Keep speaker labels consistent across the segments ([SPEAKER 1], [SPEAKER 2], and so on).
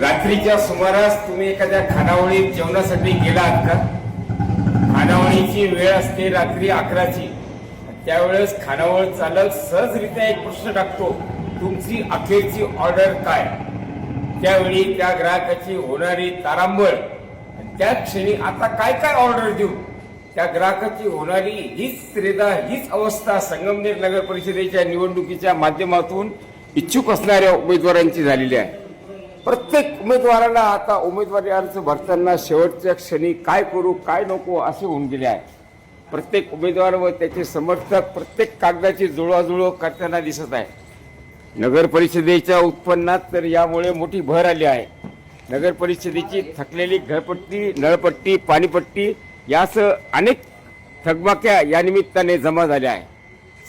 [SPEAKER 1] रात्रीच्या सुमारास तुम्ही एखाद्या खानावळीत जेवणासाठी गेलात का? खानावळीची वेळ असते रात्री अकराची. त्यावेळेस खानावळ चालक सहजरित्या एक प्रश्न टाकतो तुमची अखेरची ऑर्डर काय? त्यावेळी त्या ग्राहकाची होणारी तारांबळ त्या क्षणी आता काय काय ऑर्डर देऊ? त्या ग्राहकाची होणारी हीच त्रेदा हीच अवस्था संगमनेर नगर परिषदेच्या निवडणुकीच्या माध्यमातून इच्छुक असणाऱ्या उमेदवारांची झालेली आहे. प्रत्येक उमेदवाराला आता उमेदवारी अर्ज भरताना शेवटच्या क्षणी काय करू काय नको असे होऊन गेले आहे. प्रत्येक उमेदवार व त्याचे समर्थक प्रत्येक कागदाची जुळवाजुळव करताना दिसत आहे. नगर परिषदेच्या उत्पन्नात तर यामुळे मोठी भर आली आहे. नगर परिषदेची थकलेली घरपट्टी नळपट्टी पाणीपट्टी यासह अनेक थकबाक्या या निमित्ताने जमा झाल्या आहे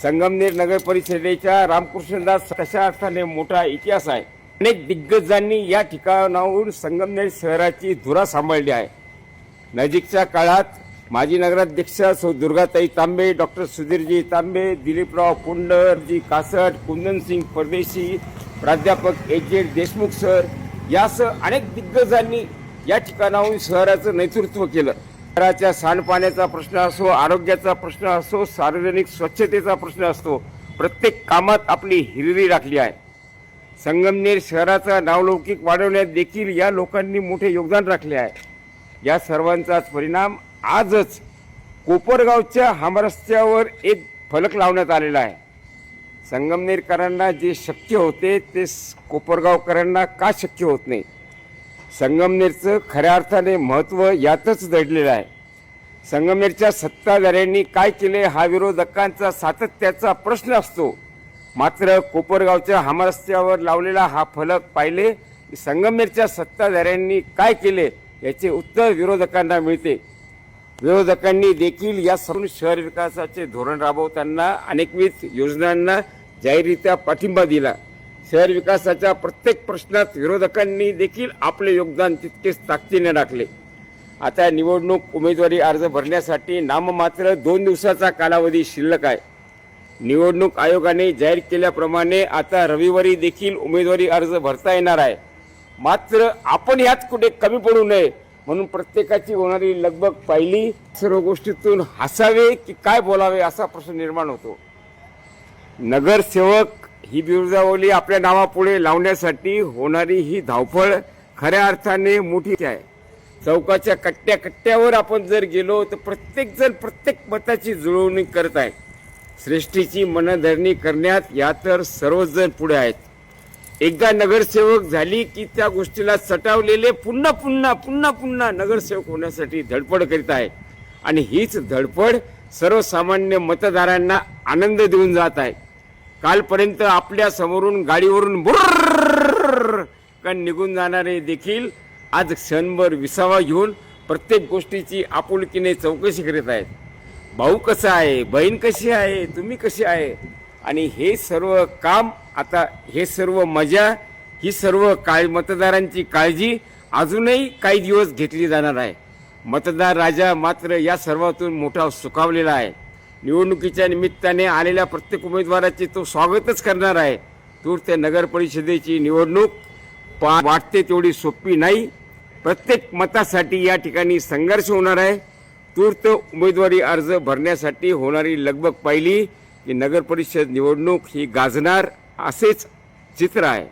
[SPEAKER 1] संगमनेर नगर परिषदेच्या रामकृष्णदास कशा अर्थाने मोठा इतिहास आहे? अनेक दिग्गजांनी या ठिकाणाहून संगमनेर शहराची धुरा सांभाळली आहे. नजीकच्या काळात माजी नगराध्यक्ष सौ दुर्गाताई तांबे डॉक्टर सुधीरजी तांबे दिलीपराव पुंडरजी कासट कुंदनसिंग परदेशी प्राध्यापक एच देशमुख सर यासह अनेक दिग्गजांनी या ठिकाणाहून शहराचं नेतृत्व केलं. शहराच्या सांडपाण्याचा प्रश्न असो आरोग्याचा प्रश्न असो सार्वजनिक स्वच्छतेचा प्रश्न असतो प्रत्येक कामात आपली हिरवी राखली आहे. संगमनेर शहराचा नावलौकिक वाढवण्यात देखील या लोकांनी मोठे योगदान राखले आहे. या सर्वांचाच परिणाम आजच कोपरगावच्या हमरस्त्यावर एक फलक लावण्यात आलेला आहे. संगमनेरकरांना जे शक्य होते ते कोपरगावकरांना का शक्य होत नाही? संगमनेरचं खऱ्या अर्थाने महत्त्व यातच दडलेलं आहे. संगमनेरच्या सत्ताधाऱ्यांनी काय केले हा विरोधकांचा सातत्याचा प्रश्न असतो. मात्र कोपरगावच्या हमरस्त्यावर लावलेला हा फलक पाहिले की संगमनेरच्या सत्ताधाऱ्यांनी काय केले याचे उत्तर विरोधकांना मिळते. विरोधकांनी देखील या सर्व शहर विकासाचे धोरण राबवताना अनेकविध योजनांना जाहीररित्या पाठिंबा दिला. शहर विकासाच्या प्रत्येक प्रश्नात विरोधकांनी देखील आपले योगदान तितकेच ताकदीने टाकले आता निवडणूक उमेदवारी अर्ज भरण्यासाठी नाममात्र दोन दिवसाचा कालावधी शिल्लक आहे. निवडणूक आयोगाने जाहीर केल्याप्रमाणे आता रविवारी देखील उमेदवारी अर्ज भरता येणार आहे. मात्र आपण यात कुठे कमी पडू नये म्हणून प्रत्येकाची होणारी लगबग पाहिली. सर्व गोष्टीतून हसावे की काय बोलावे असा प्रश्न निर्माण होतो. नगरसेवक ही बिरुजावली आपल्या नावापुढे लावण्यासाठी होणारी ही धावपळ खऱ्या अर्थाने मोठी आहे. चौकाच्या कट्ट्या कट्ट्यावर आपण जर गेलो तर प्रत्येकजण प्रत्येक मताची जुळवणी करत आहे. श्रेष्ठीची मनधरणी करण्यात या तर सर्वजण पुढे आहेत. एकदा नगरसेवक झाली की त्या गोष्टीला सटावलेले पुन्हा पुन्हा पुन्हा पुन्हा नगरसेवक होण्यासाठी धडपड करीत आहे. आणि हीच धडपड सर्वसामान्य मतदारांना आनंद देऊन जात आहे. कालपर्यंत आपल्या समोरून गाडीवरून बुर्र का निघून जाणारे देखील आज क्षणभर विसावा घेऊन प्रत्येक गोष्टीची आपुलकीने चौकशी करीत आहेत भाऊ कसा आहे? बहीण कशी आहे? तुम्ही कशी आहे? आणि हे सर्व काम आता हे सर्व मजा ही सर्व काळ मतदारांची काळजी अजूनही काही दिवस घेतली जाणार आहे. मतदार राजा मात्र या सर्वातून मोठा सुखावलेला आहे. निवडणुकीच्या निमित्ताने आलेल्या प्रत्येक उमेदवाराचे तो स्वागतच करणार आहे. तूर ते नगर परिषदेची निवडणूक पा वाटते तेवढी सोपी नाही. प्रत्येक मतासाठी या ठिकाणी संघर्ष होणार आहे. तूर्त उमेदवारी अर्ज भरण्यासाठी होणारी लगबग पाहिली की नगरपरिषद निवडणूक ही गाजणार असेच चित्र आहे.